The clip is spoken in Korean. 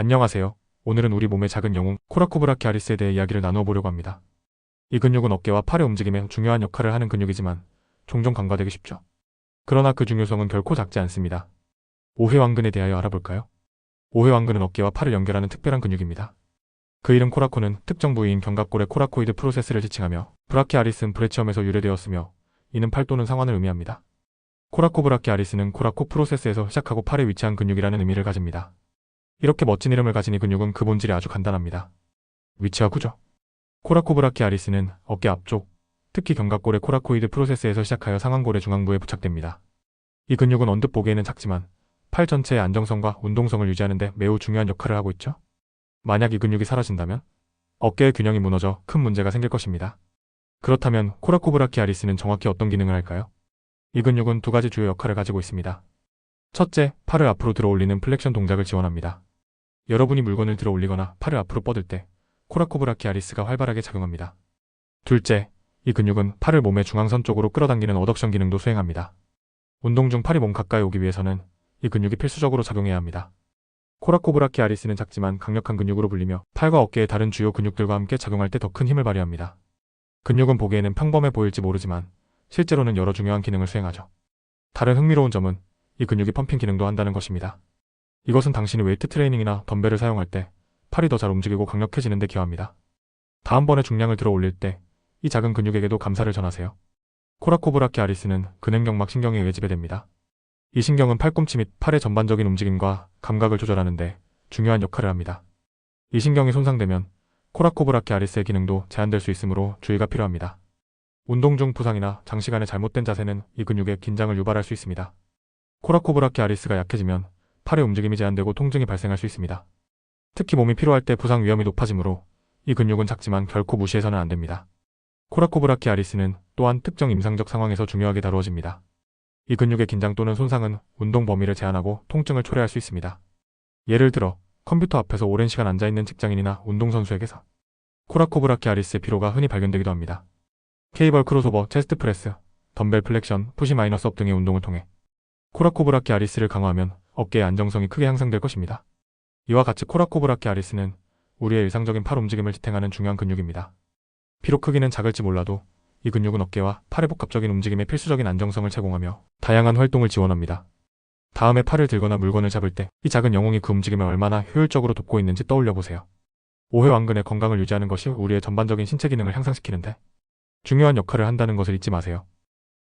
안녕하세요. 오늘은 우리 몸의 작은 영웅 코라코브라키 아리스에 대해 이야기를 나누어 보려고 합니다. 이 근육은 어깨와 팔의 움직임에 중요한 역할을 하는 근육이지만 종종 간과되기 쉽죠. 그러나 그 중요성은 결코 작지 않습니다. 오회왕근에 대하여 알아볼까요? 오회왕근은 어깨와 팔을 연결하는 특별한 근육입니다. 그 이름 코라코는 특정 부위인 견갑골의 코라코이드 프로세스를 지칭하며 브라키 아리스는 브레치엄에서 유래되었으며 이는 팔 또는 상완을 의미합니다. 코라코브라키 아리스는 코라코 프로세스에서 시작하고 팔에 위치한 근육이라는 의미를 가집니다. 이렇게 멋진 이름을 가진 이 근육은 그 본질이 아주 간단합니다. 위치와 구조. 코라코브라키 아리스는 어깨 앞쪽, 특히 견갑골의 코라코이드 프로세스에서 시작하여 상완골의 중앙부에 부착됩니다. 이 근육은 언뜻 보기에는 작지만 팔 전체의 안정성과 운동성을 유지하는 데 매우 중요한 역할을 하고 있죠. 만약 이 근육이 사라진다면 어깨의 균형이 무너져 큰 문제가 생길 것입니다. 그렇다면 코라코브라키 아리스는 정확히 어떤 기능을 할까요? 이 근육은 두 가지 주요 역할을 가지고 있습니다. 첫째, 팔을 앞으로 들어 올리는 플렉션 동작을 지원합니다. 여러분이 물건을 들어 올리거나 팔을 앞으로 뻗을 때 코라코브라키아리스가 활발하게 작용합니다. 둘째, 이 근육은 팔을 몸의 중앙선 쪽으로 끌어당기는 어덕션 기능도 수행합니다. 운동 중 팔이 몸 가까이 오기 위해서는 이 근육이 필수적으로 작용해야 합니다. 코라코브라키아리스는 작지만 강력한 근육으로 불리며 팔과 어깨의 다른 주요 근육들과 함께 작용할 때 더 큰 힘을 발휘합니다. 근육은 보기에는 평범해 보일지 모르지만 실제로는 여러 중요한 기능을 수행하죠. 다른 흥미로운 점은 이 근육이 펌핑 기능도 한다는 것입니다. 이것은 당신이 웨이트 트레이닝이나 덤벨을 사용할 때 팔이 더 잘 움직이고 강력해지는 데 기여합니다. 다음번에 중량을 들어 올릴 때 이 작은 근육에게도 감사를 전하세요. 코라코브라키 아리스는 근행경막 신경에 의해 지배됩니다. 이 신경은 팔꿈치 및 팔의 전반적인 움직임과 감각을 조절하는데 중요한 역할을 합니다. 이 신경이 손상되면 코라코브라키 아리스의 기능도 제한될 수 있으므로 주의가 필요합니다. 운동 중 부상이나 장시간의 잘못된 자세는 이 근육에 긴장을 유발할 수 있습니다. 코라코브라키 아리스가 약해지면 팔의 움직임이 제한되고 통증이 발생할 수 있습니다. 특히 몸이 피로할 때 부상 위험이 높아지므로 이 근육은 작지만 결코 무시해서는 안 됩니다. 코라코브라키 아리스는 또한 특정 임상적 상황에서 중요하게 다루어집니다. 이 근육의 긴장 또는 손상은 운동 범위를 제한하고 통증을 초래할 수 있습니다. 예를 들어 컴퓨터 앞에서 오랜 시간 앉아있는 직장인이나 운동선수에게서 코라코브라키 아리스의 피로가 흔히 발견되기도 합니다. 케이벌 크로스오버, 체스트 프레스, 덤벨 플렉션, 푸시 마이너스업 등의 운동을 통해 코라코브라키 아리스를 강화하면 어깨의 안정성이 크게 향상될 것입니다. 이와 같이 코라코브라키 아리스는 우리의 일상적인 팔 움직임을 지탱하는 중요한 근육입니다. 비록 크기는 작을지 몰라도 이 근육은 어깨와 팔의 복합적인 움직임에 필수적인 안정성을 제공하며 다양한 활동을 지원합니다. 다음에 팔을 들거나 물건을 잡을 때 이 작은 영웅이 그 움직임을 얼마나 효율적으로 돕고 있는지 떠올려 보세요. 오회왕근의 건강을 유지하는 것이 우리의 전반적인 신체 기능을 향상시키는데 중요한 역할을 한다는 것을 잊지 마세요.